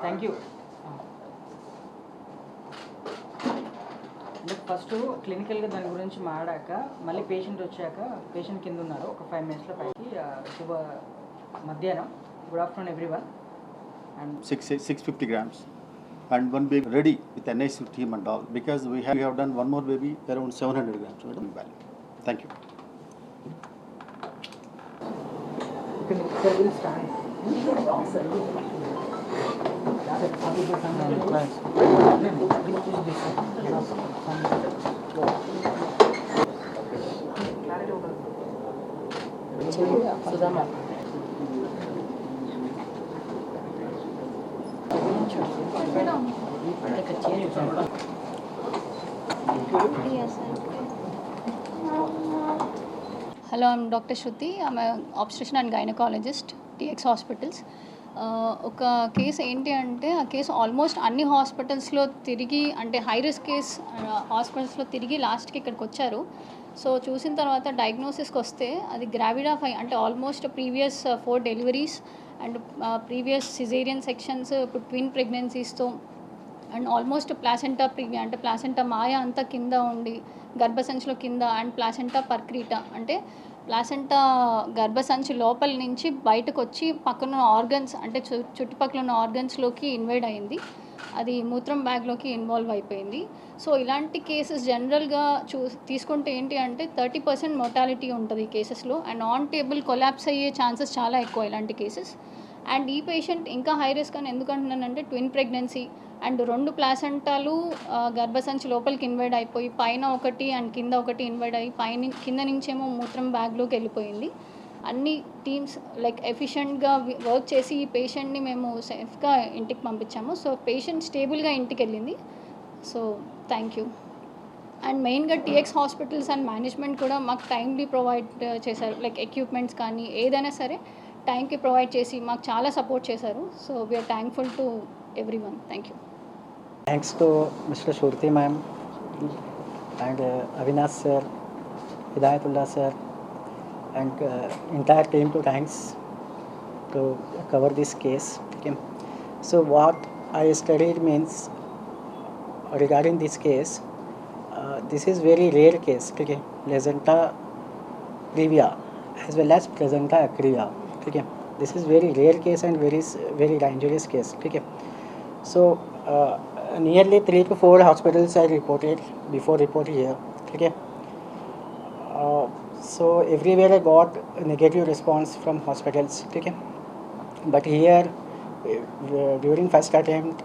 Thank you అంటే first క్లినికల్గా దాని గురించి మాడాక మళ్ళీ పేషెంట్ వచ్చాక పేషెంట్ కింద ఉన్నారు ఒక ఫైవ్ మినిట్స్లో పైకి శుభ మధ్యాహ్నం. Good afternoon everyone and six six fifty grams and one baby ready with NIC team and all because we have have done one more baby around seven hundred grams value thank you service stand service hello I am doctor Shruti I am obstetrician and gynaecologist TX hospitals hospital ఒక case ఏంటి అంటే ఆ case almost అన్ని హాస్పిటల్స్లో తిరిగి అంటే high risk case హాస్పిటల్స్లో తిరిగి లాస్ట్కి ఇక్కడికి వచ్చారు. సో చూసిన తర్వాత డయాగ్నోసిస్కి వస్తే అది గ్రావిడ్ ఆఫ్ అంటే almost previous four deliveries and previous caesarean sections ఇప్పుడు ట్విన్ ప్రెగ్నెన్సీస్తో అండ్ ఆల్మోస్ట్ ప్లాసెంటా ప్రీవియా అంటే ప్లాసెంటా మాయ అంతా కింద ఉండి గర్భసంచిలో కింద అండ్ ప్లాసెంటా పర్క్రీట అంటే ప్లాసెంటా గర్భసంచి లోపల నుంచి బయటకు వచ్చి పక్కన ఆర్గన్స్ అంటే చు చుట్టుపక్కల ఉన్న ఆర్గన్స్లోకి ఇన్వైడ్ అయింది. అది మూత్రం బ్యాగ్లోకి ఇన్వాల్వ్ అయిపోయింది. సో ఇలాంటి కేసెస్ జనరల్గా చూ తీసుకుంటే ఏంటి అంటే థర్టీ పర్సెంట్ మోటాలిటీ ఉంటుంది ఈ కేసెస్లో. అండ్ ఆన్ టేబుల్ కొలాప్స్ అయ్యే ఛాన్సెస్ చాలా ఎక్కువ ఇలాంటి కేసెస్. అండ్ ఈ పేషెంట్ ఇంకా హై రిస్క్ అని ఎందుకంటున్నానంటే ట్విన్ ప్రెగ్నెన్సీ అండ్ రెండు ప్లాసెంటాలు గర్భసంచి లోపలికి ఇన్వైడ్ అయిపోయి పైన ఒకటి అండ్ కింద ఒకటి ఇన్వైడ్ అయ్యి పైన కింద నుంచేమో మూత్రం బ్యాగ్లోకి వెళ్ళిపోయింది. అన్ని టీమ్స్ లైక్ ఎఫిషియెంట్గా వర్క్ చేసి ఈ పేషెంట్ని మేము సేఫ్గా ఇంటికి పంపించాము. సో పేషెంట్ స్టేబుల్గా ఇంటికి వెళ్ళింది. So thank you. అండ్ మెయిన్గా టీఎక్స్ హాస్పిటల్స్ అండ్ మేనేజ్మెంట్ కూడా మాకు టైంలీ ప్రొవైడ్ చేశారు. లైక్ ఎక్విప్మెంట్స్ కానీ ఏదైనా సరే టైంకి ప్రొవైడ్ చేసి మాకు చాలా సపోర్ట్ చేశారు. So we're thankful to everyone thank you Thanks to Mr. Shurti ma'am and uh, Avinash sir, Hidayatullah sir, and uh, entire team to thanks to cover this case. Okay. So what I studied means regarding this case, uh, this is very rare case. Okay. Placenta previa as well as placenta acrevia. Okay. This is very rare case and very very dangerous case. Okay. So uh, nearly three to four hospitals I reported before reporting here. Okay. Uh, so everywhere I got negative response from hospitals. Okay. But here uh, during first attempt,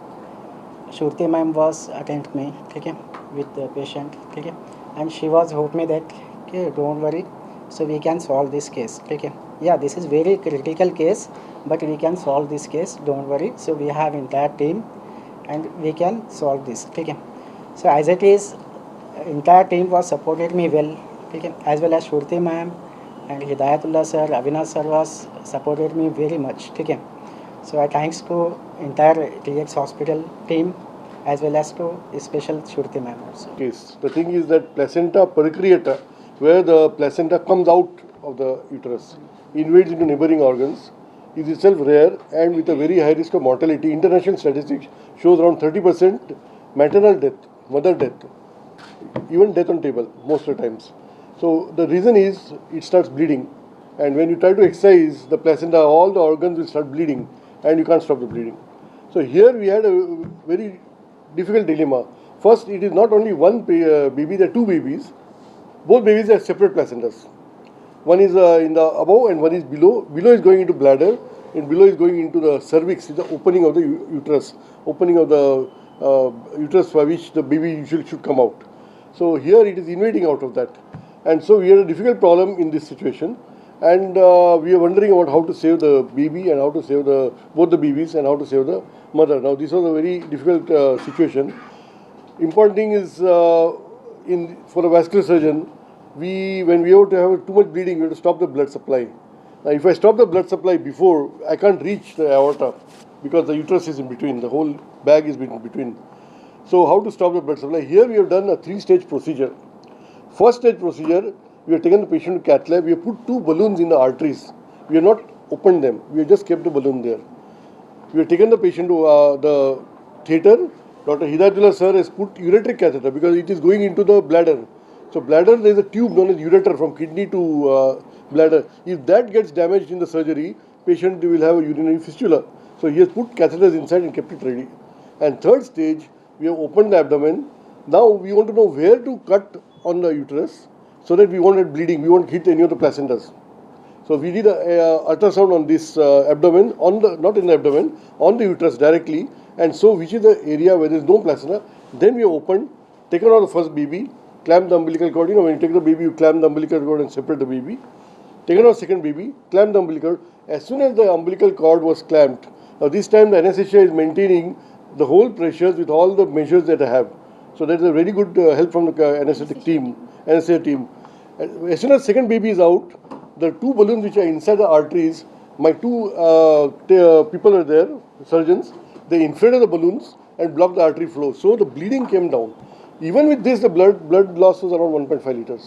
Shurti ma'am was attend me. Okay, with the patient. Okay, and she was hope me that okay don't worry. So we can solve this case. Okay. Yeah, this is very critical case, but we can solve this case. Don't worry. So we have entire team, and we can solve this. Okay. So as it is, entire team was supported me well. Okay. As well as Shurti ma'am and Hidayatullah sir, Avinash sir was supported me very much. Okay. So I thanks to entire TX hospital team as well as to special Shurti ma'am case. The thing is that placenta percreata, where the placenta comes out of the uterus, invades into neighboring organs, is itself rare and with a very high risk of mortality. International statistics shows around 30% maternal death, mother death, even death on table most of the times. So the reason is it starts bleeding, and when you try to excise the placenta, all the organs will start bleeding, and you can't stop the bleeding. So here we had a very difficult dilemma. First, it is not only one uh, baby; there are two babies. Both babies are separate placentas. One is uh, in the above, and one is below. Below is going into bladder, and below is going into the cervix. The opening of the uterus, opening of the uh, uterus by which the baby usually should come out. So here it is invading out of that, and so we had a difficult problem in this situation, and uh, we are wondering about how to save the baby and how to save the both the babies and how to save the mother. Now this was a very difficult uh, situation. Important thing is uh, in for a vascular surgeon, we when we have to have too much bleeding, we have to stop the blood supply. Now if I stop the blood supply before, I can't reach the aorta because the uterus is in between. The whole bag is in between. So how to stop the blood supply? Here we have done a three-stage procedure. First stage procedure, we have taken the patient to cath lab. We have put two balloons in the arteries. We have not opened them. We have just kept the balloon there. we have taken the patient to uh, the theatre. Dr. Hidayatullah sir has put ureteric catheter because it is going into the bladder. So bladder there is a tube known as ureter from kidney to uh, bladder. If that gets damaged in the surgery, patient will have a urinary fistula. So he has put catheters inside and kept it ready. And third stage, we have opened the abdomen. Now we want to know where to cut on the uterus so that we won't get bleeding. We won't hit any of the placentas. So we did a, a ultrasound on this uh, abdomen, on the not in the abdomen, on the uterus directly, and so which is the area where there is no placenta. Then we opened, taken out the first baby, clamped the umbilical cord. You know when you take the baby, you clamp the umbilical cord and separate the baby. Taken out second baby, clamped the umbilical. cord. As soon as the umbilical cord was clamped, now this time the anesthesia is maintaining the whole pressures with all the measures that I have. So that is a very good uh, help from the uh, anesthetic team, anesthesia team. As soon as second baby is out, the two balloons which are inside the arteries, my two uh, uh, people are there, surgeons, they inflated the balloons and blocked the artery flow. So the bleeding came down. Even with this, the blood blood loss was around 1.5 liters.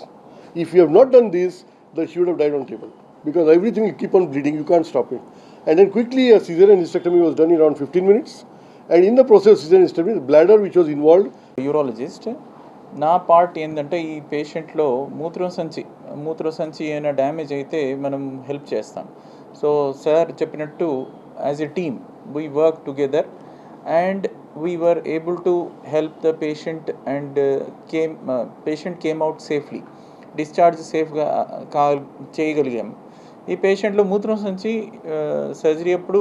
If you have not done this, the she would have died on table because everything will keep on bleeding. You can't stop it. And then quickly a cesarean hysterectomy was done in around 15 minutes. And in the process of cesarean hysterectomy, the bladder which was involved urologist నా part ఏంటంటే ఈ పేషెంట్లో మూత్రం సంచి మూత్ర సంచి ఏమైనా damage అయితే మనం హెల్ప్ చేస్తాం సో సార్ చెప్పినట్టు as a team we work together and we were able to help the patient and came patient came out safely discharge సేఫ్గా కా చేయగలిగాము. ఈ పేషెంట్లో మూత్రం సంచి uh, సర్జరీ అప్పుడు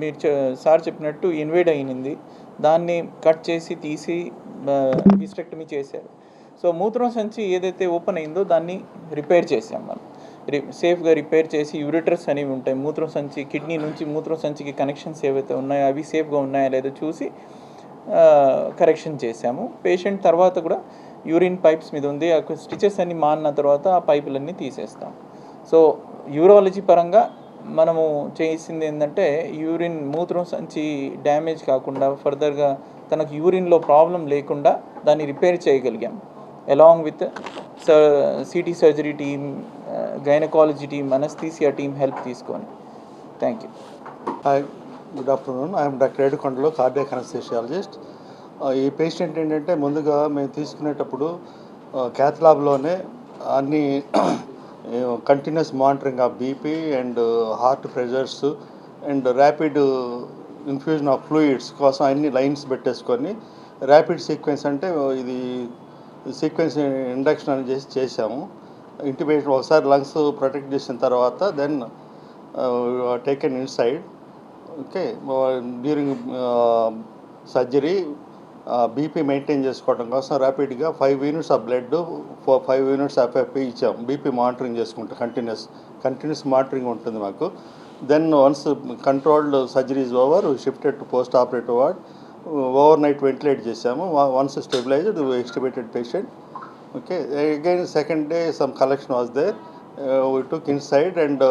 మీరు సార్ చెప్పినట్టు ఇన్వేడ్ అయినది. దాన్ని కట్ చేసి తీసి uh, హిస్టెక్టమీ చేశారు. సో మూత్రం సంచి ఏదైతే ఓపెన్ అయిందో దాన్ని రిపేర్ చేసాం మనం. రి సేఫ్గా రిపేర్ చేసి యూరిటర్స్ అనేవి ఉంటాయి. మూత్రం సంచి కిడ్నీ నుంచి మూత్రం సంచికి కనెక్షన్స్ ఏవైతే ఉన్నాయో అవి సేఫ్గా ఉన్నాయా లేదో చూసి కరెక్షన్ చేశాము. పేషెంట్ తర్వాత కూడా యూరిన్ పైప్స్ మీద ఉంది. ఆ స్టిచెస్ అన్ని మాన్న తర్వాత ఆ పైపులన్నీ తీసేస్తాం. సో యూరాలజీ పరంగా మనము చేసింది ఏంటంటే యూరిన్ మూత్రం సంచి డ్యామేజ్ కాకుండా ఫర్దర్గా తనకు యూరిన్లో ప్రాబ్లం లేకుండా దాన్ని రిపేర్ చేయగలిగాం. Along with city surgery team gynaecology team anaesthesia team help తీసుకొని. Thank you good afternoon I'm doctor ఏడుకొండలో cardiac anaesthesiologist ఈ పేషెంట్ ఏంటంటే ముందుగా మేము తీసుకునేటప్పుడు uh, క్యాత్లాబ్లోనే అన్ని continuous monitoring of BP and heart pressures and rapid infusion of fluids కోసం అన్ని లైన్స్ పెట్టేసుకొని ర్యాపిడ్ సీక్వెన్స్ అంటే ఇది సీక్వెన్స్ ఇండక్షన్ అని చేసి చేసాము ఇంటిమేషన్ ఒకసారి లంగ్స్ ప్రొటెక్ట్ చేసిన తర్వాత then taken inside okay. During surgery BP maintain చేసుకోవడం కోసం ర్యాపిడ్గా five units of blood four five units FFP ఇచ్చాం. బీపీ మానిటరింగ్ చేసుకుంటాం కంటిన్యూస్ కంటిన్యూస్ మానిటరింగ్ ఉంటుంది మాకు. Then once controlled surgeries over shifted to post operative ward overnight ventilate చేసాము once stabilised extubated patient okay again second day some collection was there we took inside and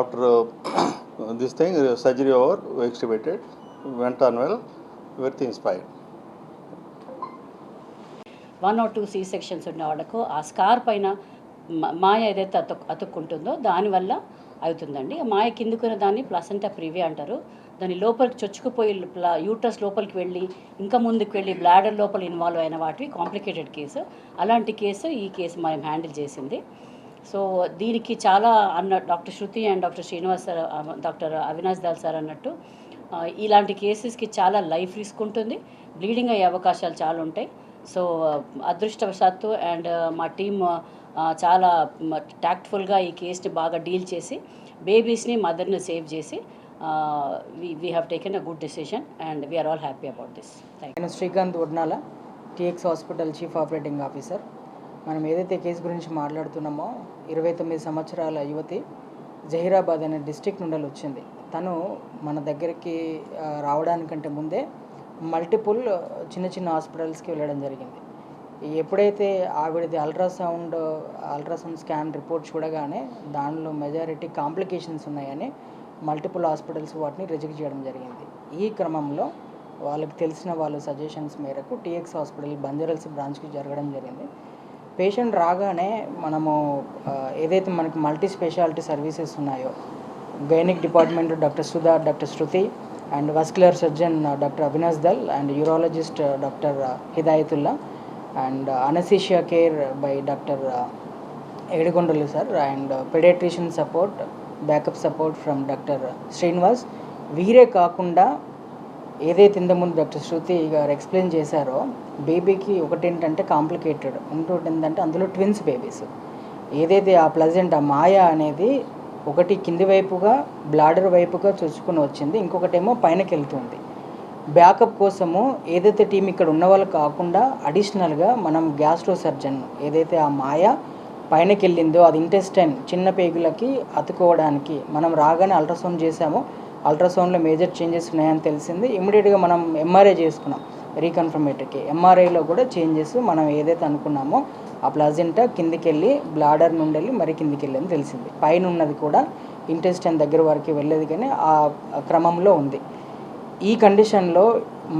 after Uh, this thing, uh, surgery over, we extubated, went on well, everything is fine. One or two C sections ఉన్న వాళ్ళకు ఆ scar పైన మాయ ఏదైతే అతుక్ అతుక్కుంటుందో దానివల్ల అవుతుందండి. ఆ మాయ కిందుకున్న దాన్ని ప్లసంటా ప్రివే అంటారు. దాని లోపలికి చొచ్చుకుపోయి ప్ల- లోపలికి వెళ్ళి ఇంకా ముందుకు వెళ్ళి బ్లాడర్ లోపల ఇన్వాల్వ్ అయిన వాటివి కాంప్లికేటెడ్ కేసు అలాంటి కేసు ఈ కేసు మనం హ్యాండిల్ చేసింది. సో దీనికి చాలా అన్న doctor Shruti and doctor Srinivas sir doctor Avinash Dal sir అన్నట్టు ఇలాంటి కేసెస్కి చాలా లైఫ్ రిస్క్ ఉంటుంది బ్లీడింగ్ అయ్యే అవకాశాలు చాలా ఉంటాయి. సో అదృష్టవశాత్తు అండ్ మా టీమ్ చాలా టాక్ట్ఫుల్గా ఈ కేస్ని బాగా డీల్ చేసి బేబీస్ని మదర్ని సేవ్ చేసి we have taken a good decision and we're all happy about this. Thank నేను Srikanth Vadnala TX hospital chief operating officer. మనం ఏదైతే కేసు గురించి మాట్లాడుతున్నామో ఇరవై తొమ్మిది సంవత్సరాల యువతి జహీరాబాద్ అనే డిస్టిక్ నుండి వచ్చింది. తను మన దగ్గరికి రావడానికంటే ముందే మల్టిపుల్ చిన్న చిన్న హాస్పిటల్స్కి వెళ్ళడం జరిగింది. ఎప్పుడైతే ఆవిడది అల్ట్రాసౌండ్ అల్ట్రాసౌండ్ స్కాన్ రిపోర్ట్ చూడగానే దానిలో మెజారిటీ కాంప్లికేషన్స్ ఉన్నాయని మల్టిపుల్ హాస్పిటల్స్ వాటిని రిజెక్ట్ చేయడం జరిగింది. ఈ క్రమంలో వాళ్ళకి తెలిసిన వాళ్ళ సజెషన్స్ మేరకు టీఎక్స్ హాస్పిటల్ బంజరల్స్ బ్రాంచ్కి జరగడం జరిగింది. పేషెంట్ రాగానే మనము ఏదైతే మనకి మల్టీ స్పెషాలిటీ సర్వీసెస్ ఉన్నాయో gynaec department doctor Sudha doctor Shruti and vascular surgeon doctor Avinash Dal and urologist doctor Hidayatullah and anaesthesia care by doctor Yedukondalu sir and paediatrician support backup support from doctor Srinivas. వీరే కాకుండా ఏదైతే ఇంతకుముందు doctor శృతి గారు explain చేశారో బేబీకి ఒకటి ఏంటంటే complicated. ఇంకోటి ఏంటంటే అందులో ట్విన్స్ బేబీస్. ఏదైతే ఆ ప్లజెంట్ ఆ మాయ అనేది ఒకటి కింది వైపుగా బ్లాడర్ వైపుగా చొచ్చుకుని వచ్చింది ఇంకొకటేమో పైనకి వెళ్తుంది. బ్యాకప్ కోసము ఏదైతే టీం ఇక్కడ ఉన్న వాళ్ళు కాకుండా అడిషనల్గా మనం గ్యాస్ట్రో సర్జన్ ఏదైతే ఆ మాయ పైనకి వెళ్ళిందో అది ఇంటెస్టైన్ చిన్న పేగులకి అతుకోవడానికి మనం రాగానే అల్ట్రాసౌండ్ చేసామో అల్ట్రాసౌండ్లో మేజర్ చేంజెస్ ఉన్నాయని తెలిసింది. ఇమీడియట్గా మనం ఎంఆర్ఐ చేసుకున్నాం. రీకన్ఫర్మేటర్కి. ఎంఆర్ఐలో కూడా చేంజెస్ మనం ఏదైతే అనుకున్నామో ఆ ప్లాజెంటా కిందికి వెళ్ళి బ్లాడర్ నుండి వెళ్ళి మరి కిందికి వెళ్ళి అని తెలిసింది. పైన ఉన్నది కూడా ఇంటెస్టైన్ దగ్గర వరకు వెళ్ళేది కానీ ఆ క్రమంలో ఉంది. ఈ కండిషన్లో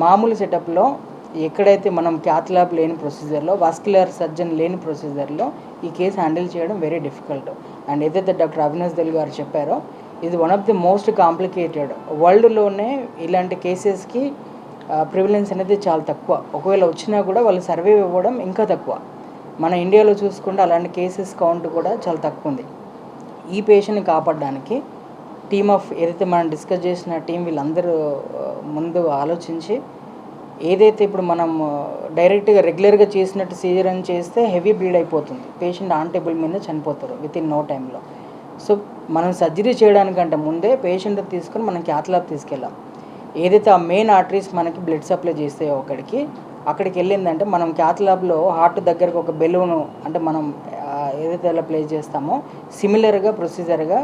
మామూలు సెటప్లో ఎక్కడైతే మనం క్యాత్లాబ్ లేని ప్రొసీజర్లో వాస్కులర్ సర్జన్ లేని ప్రొసీజర్లో ఈ కేసు హ్యాండిల్ చేయడం వెరీ డిఫికల్ట్. అండ్ ఏదైతే డాక్టర్ అవినాష్ దల్ గారు చెప్పారో ఇది one of the most complicated వరల్డ్లోనే ఇలాంటి కేసెస్కి ప్రివిలెన్స్ అనేది చాలా తక్కువ. ఒకవేళ వచ్చినా కూడా వాళ్ళు సర్వే ఇవ్వడం ఇంకా తక్కువ. మన ఇండియాలో చూసుకుంటే అలాంటి కేసెస్ కౌంట్ కూడా చాలా తక్కువ ఉంది. ఈ పేషెంట్ని కాపాడడానికి టీమ్ ఆఫ్ ఏదైతే మనం డిస్కస్ చేసిన టీం వీళ్ళందరూ ముందు ఆలోచించి ఏదైతే ఇప్పుడు మనం డైరెక్ట్గా రెగ్యులర్గా చేసినట్టు సీజరన్ చేస్తే హెవీ బ్లీడ్ అయిపోతుంది. పేషెంట్ ఆన్ టేబుల్ మీద చనిపోతారు విత్ ఇన్ నో టైంలో సో మనం సర్జరీ చేయడానికంటే ముందే పేషెంట్ తీసుకొని మనం క్యాత్లాబ్ తీసుకెళ్ళాం. ఏదైతే ఆ మెయిన్ ఆర్టరీస్ మనకి బ్లడ్ సప్లై చేస్తాయో అక్కడికి అక్కడికి వెళ్ళిందంటే మనం క్యాత్లాబ్లో హార్ట్ దగ్గరకు ఒక బెలూను అంటే మనం ఏదైతే అలా ప్లేస్ చేస్తామో సిమిలర్గా ప్రొసీజర్గా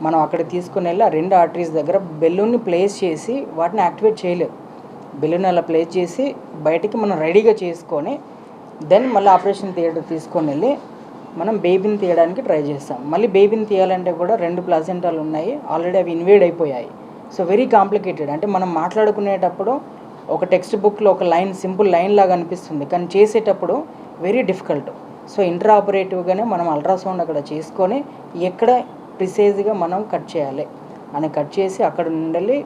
మనం అక్కడ తీసుకుని వెళ్ళి ఆ రెండు ఆర్టరీస్ దగ్గర బెలూన్ని ప్లేస్ చేసి వాటిని యాక్టివేట్ చేయలేదు బెలూన్ అలా ప్లేస్ చేసి బయటికి మనం రెడీగా చేసుకొని దెన్ మళ్ళీ ఆపరేషన్ థియేటర్ తీసుకొని వెళ్ళి మనం బేబీని తీయడానికి ట్రై చేస్తాం. మళ్ళీ బేబీని తీయాలంటే కూడా రెండు ప్లాసెంటాలు ఉన్నాయి. ఆల్రెడీ అవి ఇన్వేడ్ అయిపోయాయి. సో వెరీ కాంప్లికేటెడ్ అంటే మనం మాట్లాడుకునేటప్పుడు ఒక టెక్స్ట్ బుక్లో ఒక లైన్ సింపుల్ లైన్ లాగా అనిపిస్తుంది. కానీ చేసేటప్పుడు వెరీ డిఫికల్ట్ సో ఇంట్రా ఆపరేటివ్గానే మనం అల్ట్రాసౌండ్ అక్కడ చేసుకొని ఎక్కడ ప్రిసైజ్గా మనం కట్ చేయాలి. అని కట్ చేసి అక్కడ నుండి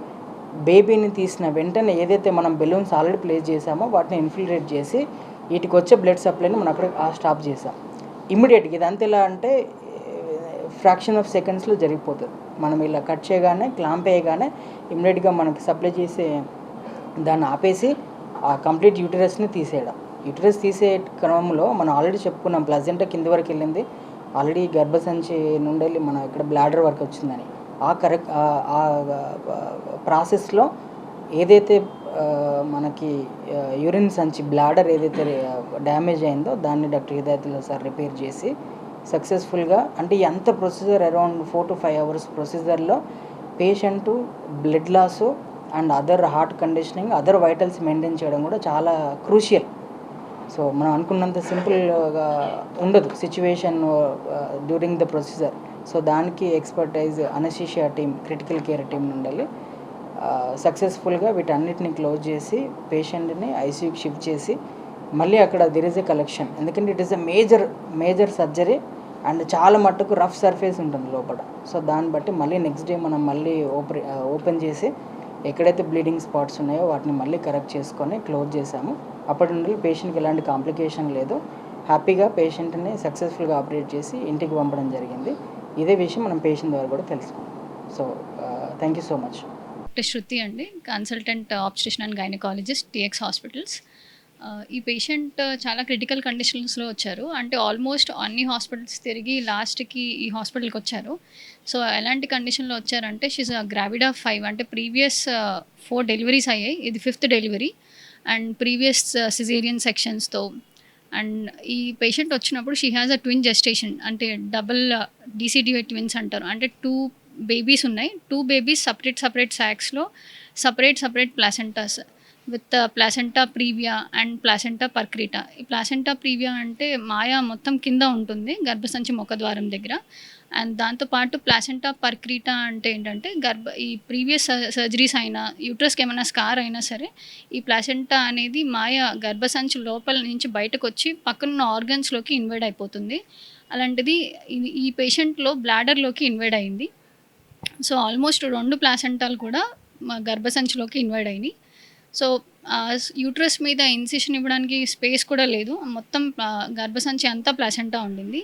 బేబీని తీసిన వెంటనే ఏదైతే మనం బెలూన్స్ ఆల్రెడీ ప్లేస్ చేసామో వాటిని ఇన్ఫిల్ట్రేట్ చేసి వీటికి వచ్చే బ్లడ్ సప్లైని మనం అక్కడ స్టాప్ చేసాం ఇమ్మీడియట్గా ఇదంతా ఎలా అంటే ఫ్రాక్షన్ ఆఫ్ సెకండ్స్లో జరిగిపోతుంది. మనం ఇలా కట్ చేయగానే క్లాంప్ వేయగానే ఇమ్మీడియట్గా మనకి సప్లై చేసే దాన్ని ఆపేసి ఆ కంప్లీట్ యూటరస్ని తీసేయడం. యూటరస్ తీసే క్రమంలో మనం ఆల్రెడీ చెప్పుకున్నాం ప్లజెంటా కింది వరకు వెళ్ళింది. ఆల్రెడీ గర్భసంచి నుండి వెళ్ళి మన ఇక్కడ బ్లాడర్ వరకు వచ్చిందని. ఆ కరెక్ట్ ఆ ప్రాసెస్లో ఏదైతే మనకి యూరిన్ సంచి బ్లాడర్ ఏదైతే డ్యామేజ్ అయిందో దాన్ని డాక్టర్ హిదాయతుల్లా సార్ రిపేర్ చేసి సక్సెస్ఫుల్గా అంటే ఎంత procedure around four to five hours ప్రొసీజర్లో patient blood loss and other heart conditioning other vitals maintain చేయడం కూడా చాలా క్రూషియల్. సో మనం అనుకున్నంత సింపుల్గా ఉండదు situation during the procedure. So దానికి expertise anaesthesia team critical care team ఉండాలి. సక్సెస్ఫుల్గా వీటన్నిటిని క్లోజ్ చేసి పేషెంట్ని ఐసీయూకి షిఫ్ట్ చేసి మళ్ళీ అక్కడ దిర్ ఇస్ ఎ కలెక్షన్ ఎందుకంటే it is a major major surgery and చాలా మట్టుకు రఫ్ సర్ఫేస్ ఉంటుంది లోపల. సో దాన్ని బట్టి మళ్ళీ నెక్స్ట్ డే మనం మళ్ళీ ఓపెన్ ఓపెన్ చేసి ఎక్కడైతే బ్లీడింగ్ స్పాట్స్ ఉన్నాయో వాటిని మళ్ళీ కరెక్ట్ చేసుకొని క్లోజ్ చేసాము అప్పటి నుండి పేషెంట్కి ఎలాంటి కాంప్లికేషన్ లేదు. హ్యాపీగా పేషెంట్ని సక్సెస్ఫుల్గా ఆపరేట్ చేసి ఇంటికి పంపడం జరిగింది. ఇదే విషయం మనం పేషెంట్ ద్వారా కూడా తెలుసుకున్నాం. So thank you so much doctor Shruti అండి consultant obstetrician and gynaecologist TX hospitals ఈ పేషెంట్ uh, చాలా క్రిటికల్ కండిషన్స్లో వచ్చారు. అంటే ఆల్మోస్ట్ అన్ని హాస్పిటల్స్ తిరిగి లాస్ట్కి ఈ హాస్పిటల్కి వచ్చారు. సో ఎలాంటి కండిషన్లో వచ్చారంటే షీజ్ గ్రావిడ్ ఆఫ్ ఫైవ్ అంటే ప్రీవియస్ ఫోర్ డెలివరీస్ అయ్యాయి. ఇది fifth delivery and previous caesarean సెక్షన్స్తో and ఈ పేషెంట్ వచ్చినప్పుడు she has a twin gestation అంటే డబుల్ డీసీడీఐ ట్విన్స్ అంటారు. అంటే టూ బేబీస్ ఉన్నాయి. Two babies separate separate సాక్స్లో separate separate placentas with placenta previa and placenta percreta ఈ placenta previa అంటే మాయా మొత్తం కింద ఉంటుంది గర్భసంచి ముఖద్వారం దగ్గర. అండ్ దాంతోపాటు ప్లాసెంటా పర్క్రీటా అంటే ఏంటంటే గర్భ ఈ ప్రీవియస్ సర్జరీస్ అయినా యూట్రస్కి ఏమైనా స్కార్ అయినా సరే ఈ ప్లాసెంటా అనేది మాయ గర్భసంచి లోపల నుంచి బయటకు వచ్చి పక్కనున్న ఆర్గన్స్లోకి ఇన్వైడ్ అయిపోతుంది. అలాంటిది ఈ పేషెంట్లో బ్లాడర్లోకి ఇన్వైడ్ అయింది. సో ఆల్మోస్ట్ రెండు ప్లాసెంటాలు కూడా మా గర్భసంచిలోకి ఇన్వైడ్ అయినాయి. సో యూట్రస్ మీద ఇన్సిషన్ ఇవ్వడానికి స్పేస్ కూడా లేదు. మొత్తం గర్భసంచి అంతా ప్లాసెంటా ఉండింది.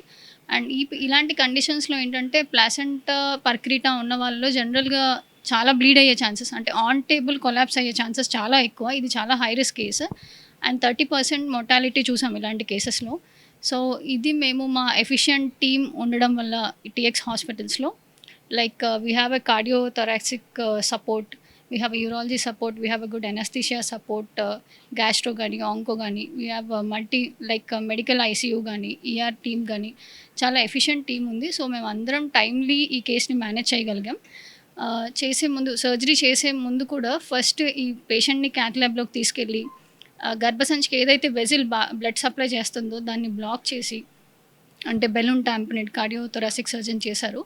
అండ్ ఈ ఇలాంటి కండిషన్స్లో ఏంటంటే ప్లాసెంటా పర్క్రీటా ఉన్న వాళ్ళలో జనరల్గా చాలా బ్లీడ్ అయ్యే ఛాన్సెస్ అంటే ఆన్ టేబుల్ కొలాప్స్ అయ్యే ఛాన్సెస్ చాలా ఎక్కువ. ఇది చాలా high risk case. And thirty percent mortality చూసాం ఇలాంటి కేసెస్లో. సో ఇది మేము మా ఎఫిషియంట్ టీమ్ ఉండడం వల్ల టీఎక్స్ హాస్పిటల్స్లో. Like we have a cardio thoracic support we have urology support we have a good anaesthesia support gastro కానీ ఆంకో కానీ we have multi like medical ICU కానీ ఈఆర్ టీమ్ కానీ చాలా ఎఫిషియంట్ టీమ్ ఉంది. So మేము అందరం timely ఈ కేస్ని manage చేయగలిగాం. Uh, చేసే ముందు సర్జరీ చేసే ముందు కూడా ఫస్ట్ ఈ పేషెంట్ని క్యాట్ ల్యాబ్లోకి తీసుకెళ్ళి గర్భసంచికి ఏదైతే వెజిల్ బ్లడ్ సప్లై చేస్తుందో దాన్ని బ్లాక్ చేసి అంటే balloon tamponade cardio thoracic surgeon చేశారు.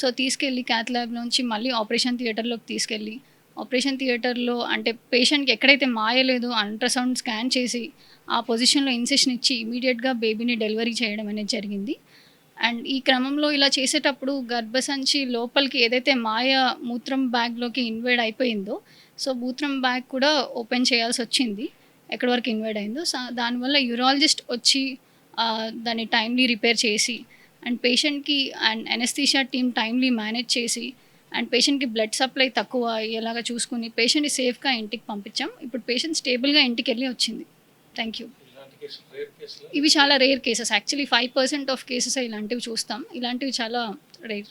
సో తీసుకెళ్ళి క్యాత్ ల్యాబ్లోంచి మళ్ళీ ఆపరేషన్ థియేటర్లోకి తీసుకెళ్ళి ఆపరేషన్ థియేటర్లో అంటే పేషెంట్కి ఎక్కడైతే మాయలేదు అల్ట్రాసౌండ్ స్కాన్ చేసి ఆ పొజిషన్లో ఇన్సెషన్ ఇచ్చి ఇమీడియట్గా బేబీని డెలివరీ చేయడం అనేది జరిగింది. అండ్ ఈ క్రమంలో ఇలా చేసేటప్పుడు గర్భసంచి లోపలికి ఏదైతే మాయ మూత్రం బ్యాగ్లోకి ఇన్వైడ్ అయిపోయిందో సో మూత్రం బ్యాగ్ కూడా ఓపెన్ చేయాల్సి వచ్చింది. ఎక్కడి వరకు ఇన్వైడ్ అయిందో సో దానివల్ల యూరాలజిస్ట్ వచ్చి దాన్ని టైమ్లీ రిపేర్ చేసి అండ్ పేషెంట్కి and anaesthesia team timely manage చేసి అండ్ పేషెంట్కి బ్లడ్ సప్లై తక్కువ అయ్యేలాగా చూసుకుని పేషెంట్ని సేఫ్గా ఇంటికి పంపించాం. ఇప్పుడు పేషెంట్ స్టేబుల్గా ఇంటికి వెళ్ళి వచ్చింది థ్యాంక్ యూ ఇవి చాలా rare cases actually five percent of cases ఇలాంటివి చూస్తాం. ఇలాంటివి చాలా రేర్